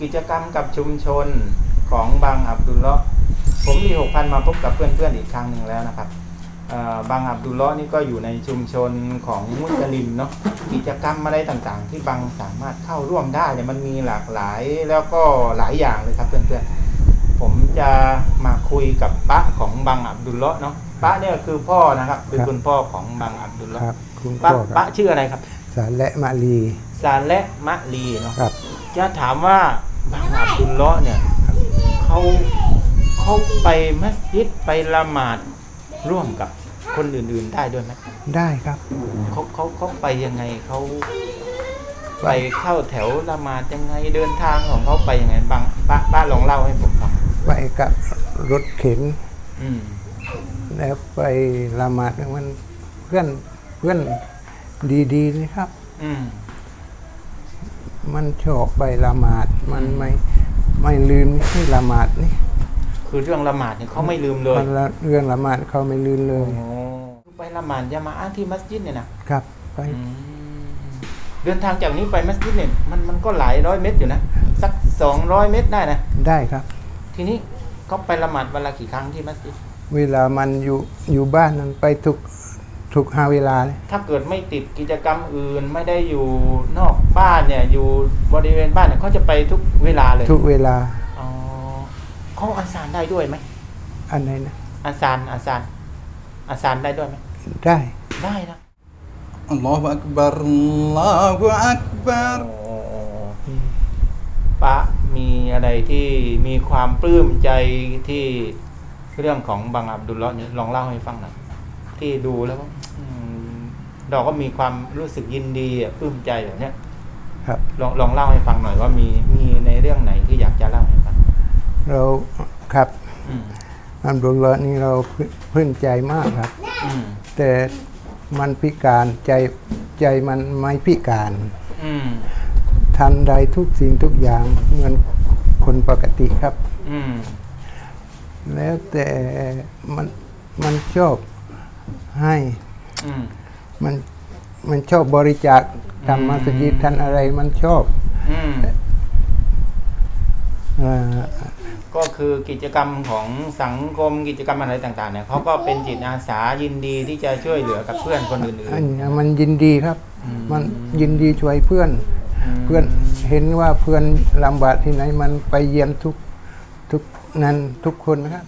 กิจกรรมกับชุมชนของบางอับดุลเลาะห์ผมมีหกพันมาพบกับเพื่อนๆอีกครั้งหนึ่งแล้วนะครับเอ่อบางอับดุลเลาะห์นี่ก็อยู่ในชุมชนของมุสลิมเนาะกิจกรรมอะไรต่างๆ ที่บางสามารถเข้าร่วมได้เนี่ยมันมีหลากหลายแล้วก็หลายอย่างเลยครับเพื่อนๆผมจะมาคุยกับปะของบางอับดุลเลาะห์เนาะปะเนี่ยคือพ่อนะครับเป็นครับคุณพ่อของบางอับดุลเลาะคห์รับคุณปะพ่อคปะรับชื่ออะไรครับสารและมาลีซาและมะลีเนาะ ครับจะถามว่าบางอับดุลเลาะห์เนี่ยเขาเขาไปมัสยิดไปละหมาดร่วมกับคนอื่นๆได้ด้วยไหมได้ครับเขาเขาเขาไปยังไงเขาไปเข้าแถวละหมาดยังไงเดินทางของเขาไปยังไงบางป้าป้าลองเล่าให้ผมฟังไปกับรถเข็นอืมแล้วไปละหมาดมันเพื่อนเพื่อนดีๆนะครับ อืม มันชอบไปละหมาด มันไม่ไม่ลืมที่ละหมาดนี่คือเรื่องละหมาดเนี่ยเขาไม่ลืมเลยมันละเรื่องละหมาดเขาไม่ลืมเลยโอ้ไปละหมาดยามาอะห์ที่มัสยิดเนี่ยนะครับไปอืมเดินทางจากนี้ไปมัสยิดเนี่ยมันมันก็หลายร้อยเมตรอยู่นะสักสองร้อยเมตรได้นะได้ครับ ทีนี้เขาไปละหมาดวันละกี่ครั้งที่มัสยิด เวลามันอยู่อยู่บ้านนั้นไปทุก ทุกหาเวลาเลย ถ้าเกิดไม่ติดกิจกรรมอื่นไม่ได้อยู่นอกบ้านเนี่ย อยู่บริเวณบ้านเนี่ยเขาจะไปทุกเวลาเลยทุกเวลาอ๋อเขาอาสานได้ด้วยไหมอันไหนนะอาสานอาสานอาสานได้ด้วยไหมได้ได้นะอัลลอฮฺอักบาร์อัลลอฮฺอักบาร์ปะมีอะไรที่มีความปลื้มใจที่เรื่องของบังอับดุลเลาะเนี่ยลองเล่าให้ฟังหน่อยที่ดูแล้ว เราก็มีความรู้สึกยินดีอะปลื้มใจแบบเนี้ยครับลองลองเล่าให้ฟังหน่อยว่ามีมีในเรื่องไหนที่อยากจะเล่าให้ฟังเราครับอืมอัมดุลลอฮ์นี่เราพื้นใจมากครับอืมแต่มันพิการใจใจมันไม่พิการอืมทันใดทุกสิ่งทุกอย่างเหมือนคนปกติครับอืมแล้วแต่มันมันชอบให้อื มมันมันชอบบริจาคอืมทำมัสยิดทันอะไรมันชอบอืมเอ่อก็คือกิจกรรมของสังคมกิจกรรมอะไรต่างๆเนี่ยเขาก็เป็นจิตอาสายินดีที่จะช่วยเหลือกับเพื่อนคนอื่นอันนี้มันยินดีครับอืมมันยินดีช่วยเพื่อนๆเพื่อนเห็นว่าเพื่อนลำบากที่ไหนมันไปเยี่ยมทุกทุกนั้นทุกคนนะครับ